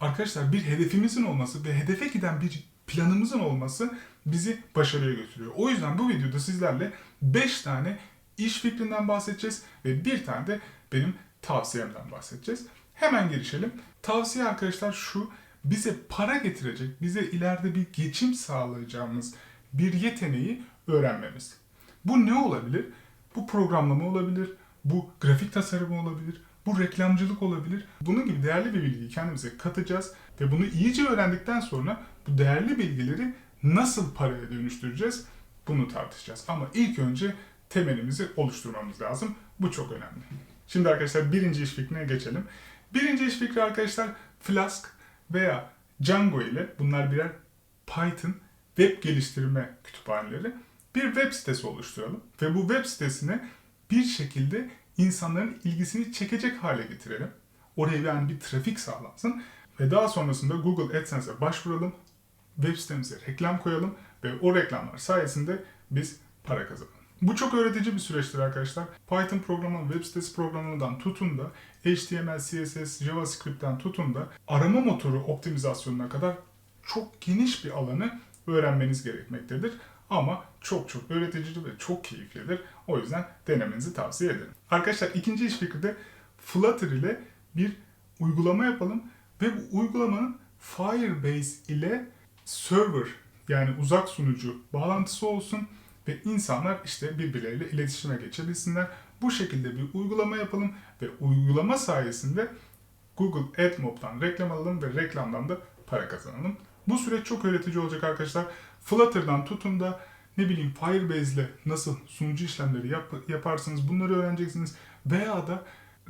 Arkadaşlar bir hedefimizin olması ve hedefe giden bir planımızın olması bizi başarıya götürüyor. O yüzden bu videoda sizlerle 5 tane iş fikrinden bahsedeceğiz ve bir tane de benim tavsiyemden bahsedeceğiz. Hemen girişelim. Tavsiye arkadaşlar şu, bize para getirecek, bize ileride bir geçim sağlayacağımız bir yeteneği öğrenmemiz. Bu ne olabilir? Bu programlama olabilir, bu grafik tasarımı olabilir, bu reklamcılık olabilir. Bunun gibi değerli bir bilgiyi kendimize katacağız ve bunu iyice öğrendikten sonra bu değerli bilgileri nasıl paraya dönüştüreceğiz bunu tartışacağız. Ama ilk önce temelimizi oluşturmamız lazım. Bu çok önemli. Şimdi arkadaşlar birinci iş fikrine geçelim. Birinci iş fikri arkadaşlar Flask veya Django ile bunlar birer Python web geliştirme kütüphaneleri bir web sitesi oluşturalım ve bu web sitesine bir şekilde insanların ilgisini çekecek hale getirelim. Oraya yani bir trafik sağlansın ve daha sonrasında Google AdSense'e başvuralım. Web sitemize reklam koyalım ve o reklamlar sayesinde biz para kazanalım. Bu çok öğretici bir süreçtir arkadaşlar. Python programı, web sitesi programından tutun da HTML, CSS, JavaScript'ten tutun da arama motoru optimizasyonuna kadar çok geniş bir alanı öğrenmeniz gerekmektedir. Ama çok çok öğretici ve çok keyiflidir. O yüzden denemenizi tavsiye ederim. Arkadaşlar ikinci iş fikri de Flutter ile bir uygulama yapalım ve bu uygulamanın Firebase ile server yani uzak sunucu bağlantısı olsun ve insanlar işte birbirleriyle iletişime geçebilsinler. Bu şekilde bir uygulama yapalım ve uygulama sayesinde Google AdMob'dan reklam alalım ve reklamdan da para kazanalım. Bu süreç çok öğretici olacak arkadaşlar. Flutter'dan tutun da ne bileyim Firebase ile nasıl sunucu işlemleri yap- yaparsınız bunları öğreneceksiniz. Veya da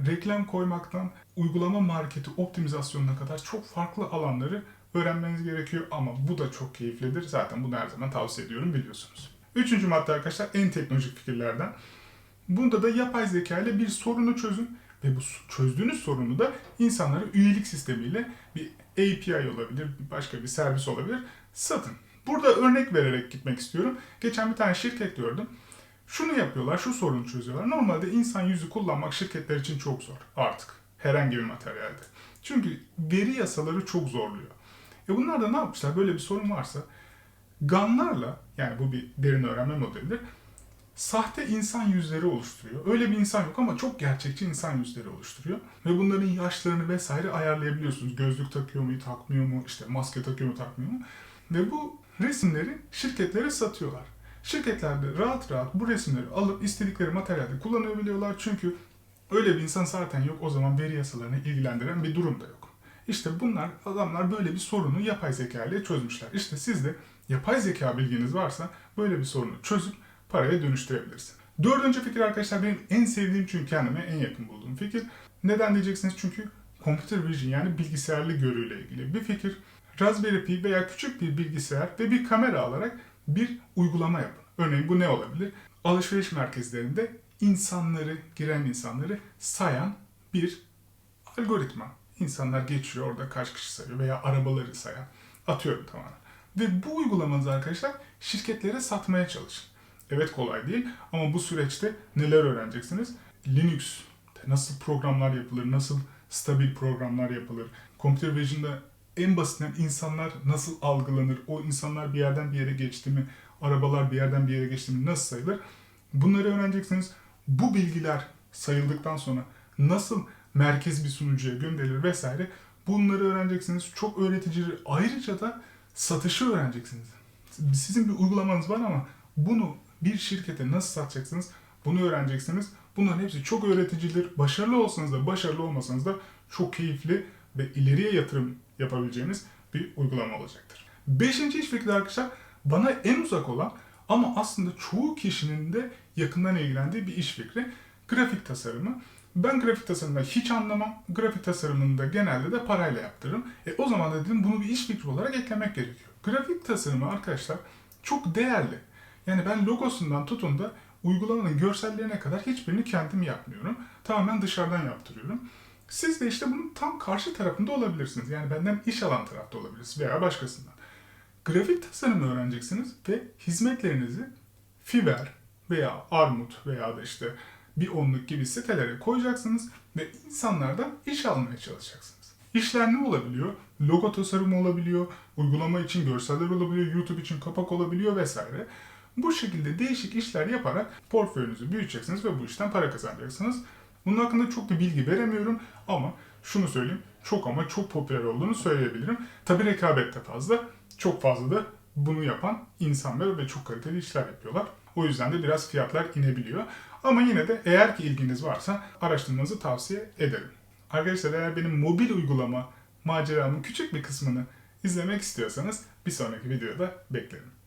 reklam koymaktan uygulama marketi optimizasyonuna kadar çok farklı alanları öğrenmeniz gerekiyor ama bu da çok keyiflidir. Zaten bunu her zaman tavsiye ediyorum biliyorsunuz. Üçüncü madde arkadaşlar en teknolojik fikirlerden. Bunda da yapay zeka ile bir sorunu çözün ve bu çözdüğünüz sorunu da insanlara üyelik sistemiyle bir API olabilir, başka bir servis olabilir satın. Burada örnek vererek gitmek istiyorum. Geçen bir tane şirket gördüm. Şunu yapıyorlar, şu sorunu çözüyorlar. Normalde insan yüzü kullanmak şirketler için çok zor artık. Herhangi bir materyalde. Çünkü veri yasaları çok zorluyor. E bunlar da ne yapmışlar? Böyle bir sorun varsa GAN'larla yani bu bir derin öğrenme modelidir. Sahte insan yüzleri oluşturuyor. Öyle bir insan yok ama çok gerçekçi insan yüzleri oluşturuyor. Ve bunların yaşlarını vesaire ayarlayabiliyorsunuz. Gözlük takıyor mu, takmıyor mu, işte maske takıyor mu, takmıyor mu. Ve bu resimleri şirketlere satıyorlar. Şirketler de rahat rahat bu resimleri alıp istedikleri materyalde kullanabiliyorlar. Çünkü öyle bir insan zaten yok. O zaman veri yasalarını ilgilendiren bir durum da yok. İşte bunlar adamlar böyle bir sorunu yapay zeka ile çözmüşler. İşte siz de yapay zeka bilginiz varsa böyle bir sorunu çözüp paraya dönüştürebilirsin. Dördüncü fikir arkadaşlar benim en sevdiğim çünkü kendime en yakın bulduğum fikir. Neden diyeceksiniz? Çünkü computer vision yani bilgisayarlı görüyle ilgili bir fikir. Raspberry Pi veya küçük bir bilgisayar ve bir kamera alarak bir uygulama yapın. Örneğin bu ne olabilir? Alışveriş merkezlerinde insanları, giren insanları sayan bir algoritma. İnsanlar geçiyor orada kaç kişi sayıyor veya arabaları sayan. Atıyorum tamamen. Ve bu uygulamanızı arkadaşlar şirketlere satmaya çalışın. Evet kolay değil ama bu süreçte neler öğreneceksiniz? Linux nasıl programlar yapılır, nasıl stabil programlar yapılır? Computer Vision'da en basitinden insanlar nasıl algılanır? O insanlar bir yerden bir yere geçti mi? Arabalar bir yerden bir yere geçti mi? Nasıl sayılır? Bunları öğreneceksiniz. Bu bilgiler sayıldıktan sonra nasıl merkez bir sunucuya gönderilir vesaire bunları öğreneceksiniz. Çok öğreticidir. Ayrıca da satışı öğreneceksiniz. Sizin bir uygulamanız var ama bunu bir şirkete nasıl satacaksınız bunu öğreneceksiniz. Bunların hepsi çok öğreticidir. Başarılı olsanız da başarılı olmasanız da çok keyifli ve ileriye yatırım yapabileceğiniz bir uygulama olacaktır. Beşinci iş fikri arkadaşlar bana en uzak olan ama aslında çoğu kişinin de yakından ilgilendiği bir iş fikri. Grafik tasarımı. Ben grafik tasarımından hiç anlamam. Grafik tasarımını da genelde de parayla yaptırırım. E, o zaman da dedim bunu bir iş fikri olarak eklemek gerekiyor. Grafik tasarımı arkadaşlar çok değerli. Yani ben logosundan tutun da uygulamanın görsellerine kadar hiçbirini kendim yapmıyorum. Tamamen dışarıdan yaptırıyorum. Siz de işte bunun tam karşı tarafında olabilirsiniz. Yani benden iş alan tarafta olabilirsiniz veya başkasından. Grafik tasarımı öğreneceksiniz ve hizmetlerinizi Fiverr veya Armut veya da işte bir onluk gibi sitelere koyacaksınız ve insanlardan iş almaya çalışacaksınız. İşler ne olabiliyor? Logo tasarımı olabiliyor, uygulama için görseller olabiliyor, YouTube için kapak olabiliyor vesaire. Bu şekilde değişik işler yaparak portföyünüzü büyüteceksiniz ve bu işten para kazanacaksınız. Bunun hakkında çok bir bilgi veremiyorum ama şunu söyleyeyim. Çok ama çok popüler olduğunu söyleyebilirim. Tabi rekabet de fazla. Çok fazla da bunu yapan insanlar ve çok kaliteli işler yapıyorlar. O yüzden de biraz fiyatlar inebiliyor. Ama yine de eğer ki ilginiz varsa araştırmanızı tavsiye ederim. Arkadaşlar eğer benim mobil uygulama maceramın küçük bir kısmını izlemek istiyorsanız bir sonraki videoda beklerim.